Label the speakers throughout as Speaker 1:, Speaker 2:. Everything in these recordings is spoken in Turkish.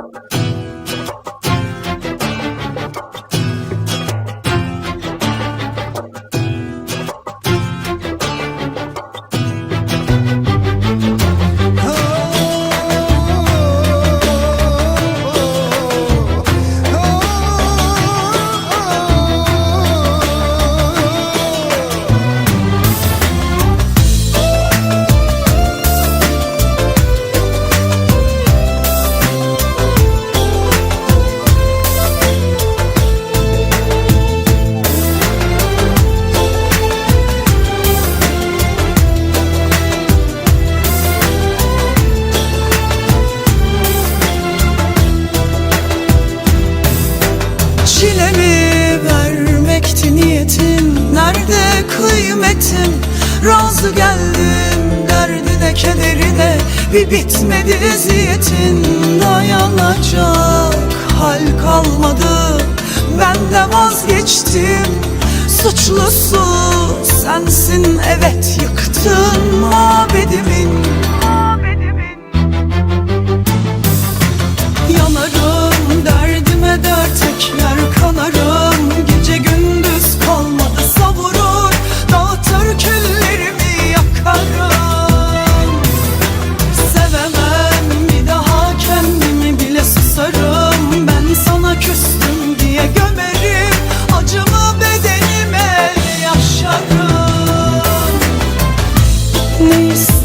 Speaker 1: Thank you. Çilemi vermekti niyetim. Nerede kıymetim? Razı geldim derdine kederine. Bir bitmedi eziyetin Dayanacak hal kalmadı. Ben de vazgeçtim. Suçlusu sensin evet yıktın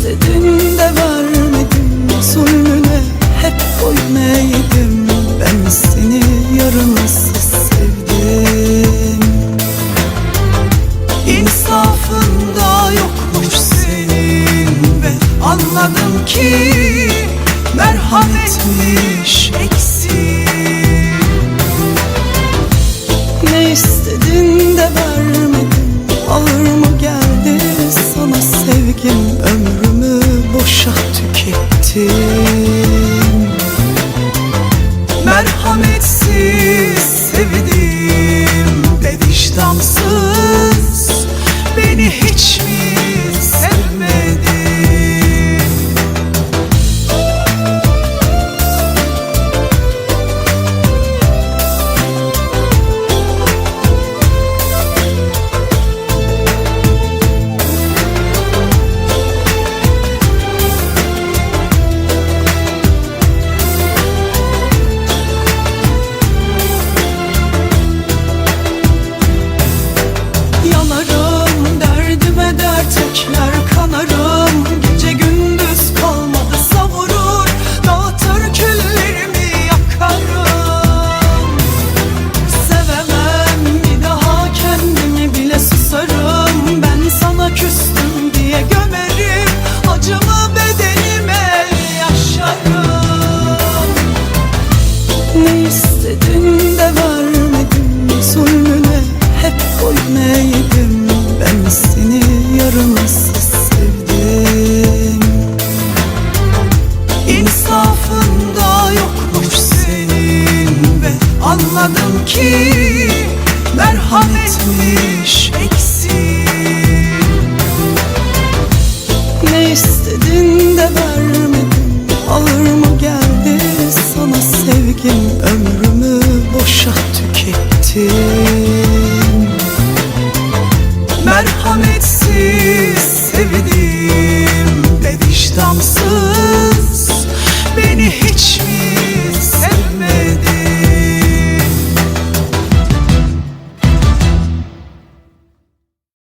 Speaker 1: ne istedin de vermedim Zulmüne hep boyun eğdim Ben seni yarımsız sevdim. İnsafında yokmuş senin Ve anladım ki Merhametmiş eksik ne istedin de vermedim Ağır mı geldi boşa tükettim. Merhametsiz eğdim Ben seni yarımsız sevdim. İnsafında yokmuş senin Ve anladım ki Merhametsiz sevdim ve Beni hiç mi